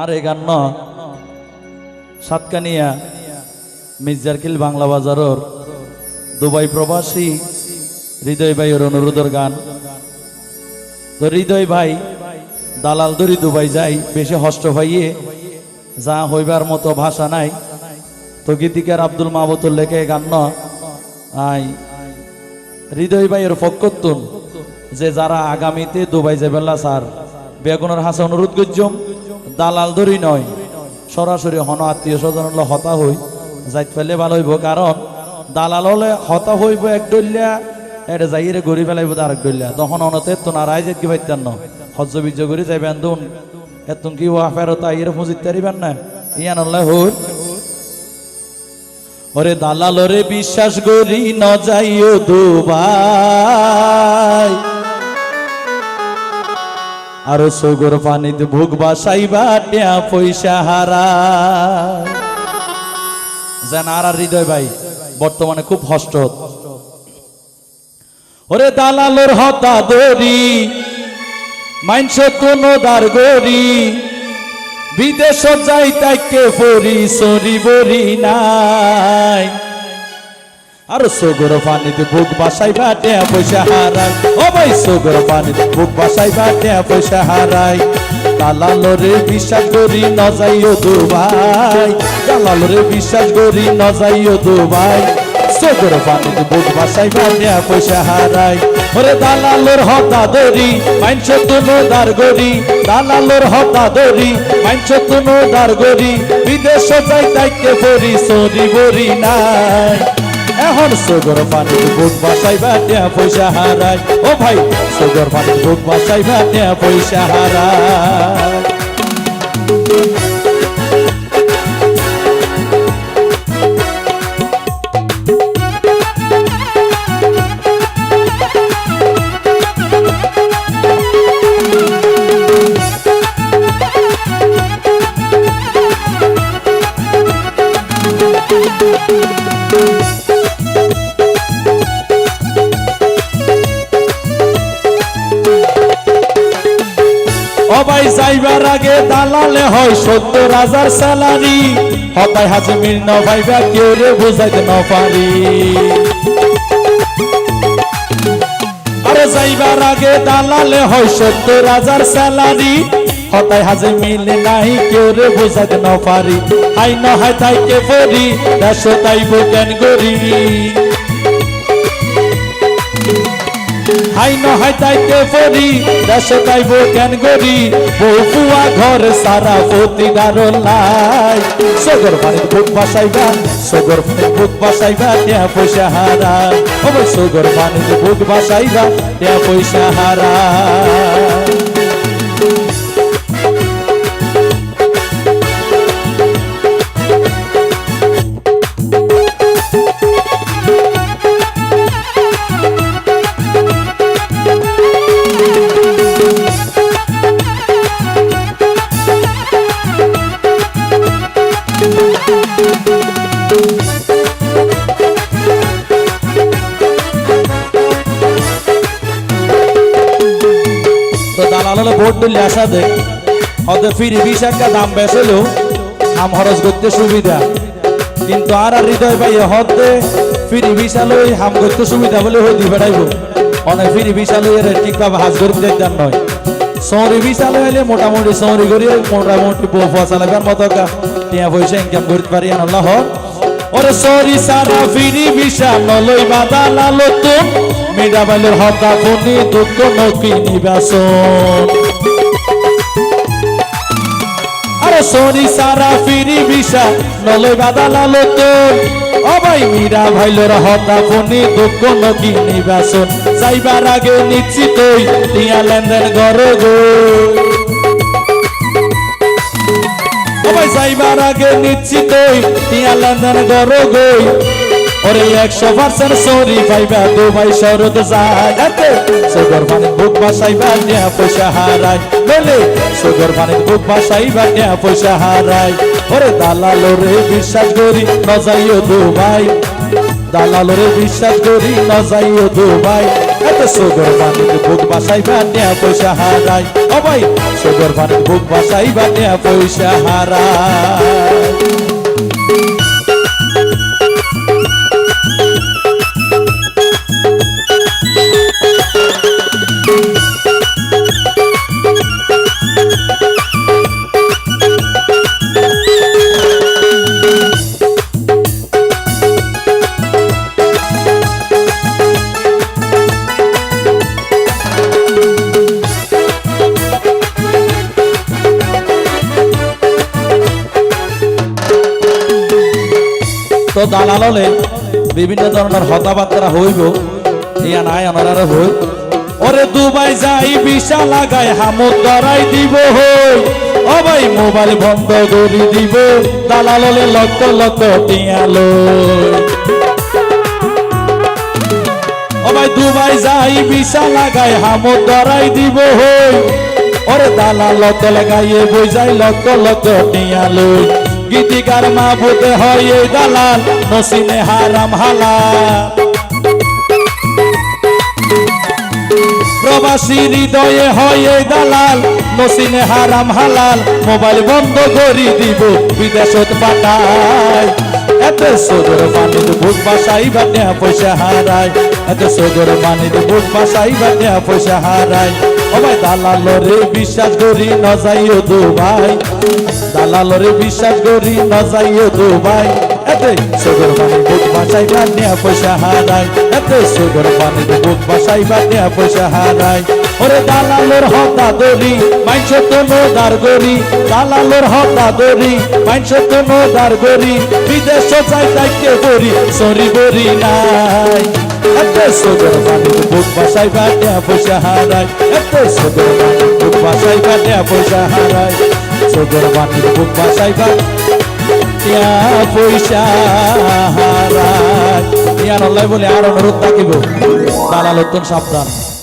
আর এই গান সাতকানিয়া মির্জারকিল বাংলা বাজারর দুবাই প্রবাসী হৃদয় ভাইয়ের অনুরোধের গান। তো হৃদয় ভাই দালাল দরি দুবাই যাই, বেশি হষ্ট ভাইয়ে যা হইবার মতো ভাষা নাই। তো গীতিকার আব্দুল মাহবুতুল লেখে গান আই, হৃদয় ভাইয়ের ফকতুন যে যারা আগামীতে দুবাই যাবেল্লা স্যার। বেগুনের হাসা অনুরোধ করছম। দালাল ধরি নয়, সরাসরি হন আত্মীয় স্বজন হলে হতা হই, যাইত ফেলে ভালো হইব, কারণ দালাল হলে হতা হইব এক ডলিয়া এটা যাইরে গড়ি ফেলাইব আরেক ডলিয়া তখন অনতে তো না রায় কি পাইতেন না, হজ্জ বীর্য করে যাইবেন দুন এতুন কি ওয়া ফেরত আইরে ফুজিত তারিবেন না, ইয়ান হলে হই ওরে দালালরে বিশ্বাস করি ন যাইও দুবাই আর সগর পানিতে ভোগ বাসাইবা, টিয়া পয়সা হারা। যেন আর হৃদয় ভাই, বর্তমানে খুব হষ্ট। ওরে দালালর হতা দরি মাইনস কোনো দার গরি বিদেশ যাই তাইকে ফরি সরি বরি নাই। আর সগর পানিতে বুক বাসাই বাটে পয়সা হারাই। ও ভাই, সগর পানিতে বুক বাসাই বাটে পয়সা হারাই। দালালরে বিশ্বাস করি ন যাইও দুবাই। দালালরে বিশ্বাস করি ন যাইও দুবাই। সগর পানিতে বুক বাসাই বাটে পয়সা হারাই। ওরে দালালর হতা দরি মাইনছ তুনো দার গরি দালালর হতা দরি মাইনছ তুনো দার গরি বিদেশ যাই তাইকে ফরি সরি বরি নাই। এখন সগর পানির বুক বাসাই ভাতে পয়সা হারাই ও ভাই, সগর পানির বুক বাসাই ভাতে পয়সা হারাই অবাই যাইবার আগে দালালে হয় সত্তর হাজার স্যালারি। হতাই হাজমির ন ভাইবা কেউ রে বুঝাইতে ন পারি। যাইবার আগে দালালে হয় সত্তর হাজার স্যালারি। হতাই হাজে মিলে নাই কেউ রে বুঝাইতে ন পারি। হাই ন তাইকে পরি দেশ তাইব কেন গরি হাই নহাই তাইতে পরি দেশ তাইব কেন গরি বহুয়া ঘর সারা পতি লাই। সগর পানির ভূত বাসাইবা, সগর পানির ভূত বাসাইবা, টিয়া পয়সা হারা। ও সগর পানির ভূত বাসাইবা, টিয়া পয়সা হারা। দালাল হলে ভোট দিলে আসা দে। হতে ফিরি বিশ একটা দাম বেসেলেও আম খরচ করতে সুবিধা। কিন্তু আর আর হৃদয় ভাই হতে ফিরি বিশালই হাম করতে সুবিধা বলে হই দি বেড়াইব। অনেক ফিরি বিশালই এর ঠিকভাবে হাজ করতে দিতাম নয়। সৌরি বিশাল হইলে মোটামুটি সৌরি করি মোটামুটি বউ ফুয়া চালাবার মতো টিয়া পয়সা ইনকাম করতে পারি আল্লাহ। ওরে সরি সারা ফিরি বিশা নলই বাদা লালো তো মিডা হতা ফনি দুঃখ নকি নিবাসন সরি সারা ফিরি বিশা নলে বাদা লালো তো অবাই মীরা ভাইলোর হতা ফনি দুঃখ নকি নিবাসন। যাইবার আগে নিশ্চিতই টিয়া লেনদেন গর গো। সবাই যাইবার আগে নিশ্চিতই টিয়া লেনদেন গর গই ওরে একশো পার্সেন্ট সরি পাইবা দুবাই যায় এতে সুগর পানির বুক বাসাইবা টিয়া পয়সা হারাই। বলে সুগর পানির বুক বাসাইবা টিয়া পয়সা হারাই। ওরে দালাল রে বিশ্বাস করি নজাইও দুবাই। দালালরে বিশ্বাস করি, না যাইও দুবাই। এত সুগর পানিতে বুক বাসাই টিয়া পয়সা হারাই। ও ভাই, সুগর পানির বুক বাসাই বানিয়া পয়সা হারায় তো দালাল হলে বিভিন্ন ধরনের হতাবার্তা হইব। ইয়া নাই অনারা হই ওরে দুবাই যাই বিশা লাগাই, হামুদ ধরাই দিব হই। ও ভাই, মোবাইল বন্ধ করি দিব। দালাল হলে লক্ষ লক্ষ টিয়ালো ও ভাই, দুবাই যাই বিশা লাগাই, হামুদ ধরাই দিব হই। ওরে দালাল তলে গাইয়ে বই যাই, লক্ষ লক্ষ টিয়ালো গীতিকার মা বুতে হয় এই দালাল নসিনে হারাম হালা প্রবাসী হৃদয়ে হয় এই দালাল নসিনে হারাম হালাল। মোবাইল বন্ধ করি দিব, বিদেশত পাঠায় এত সদর পানির বুক বাসাই বানিয়া পয়সা হারায় এত সদর পানির বুক বাসাই বানিয়া পয়সা হারায় ভাই দালালরে বিশ্বাস করি, ন যাইও দুবাই। দালালরে বিশ্বাস করি, ন যাইও দুবাই। এতে সদর পানির বুক বাসাই বানিয়া পয়সা হারায়। এতে সদর পানির বুক বাসাই বানিয়া পয়সা হারায়। ওরে দালালোর হতা দরি মাইছ তো নোদার গরি দালালোর হতা দরি মাইছ তো নোদার গরি বিদেশ যাই তাইকে বরি সরি বরি নাই। এত সদর পানির বুক বাসাই বানিয়া পয়সা হারায়। এত সদর পানির বুক বাসাই বানিয়া পয়সা হারায়। সদর পানির বুক বাসাই বানিয়া পয়সা হারায়। ইয়ার বলে, আর অনুরোধ থাকিব। দালাল সাবধান।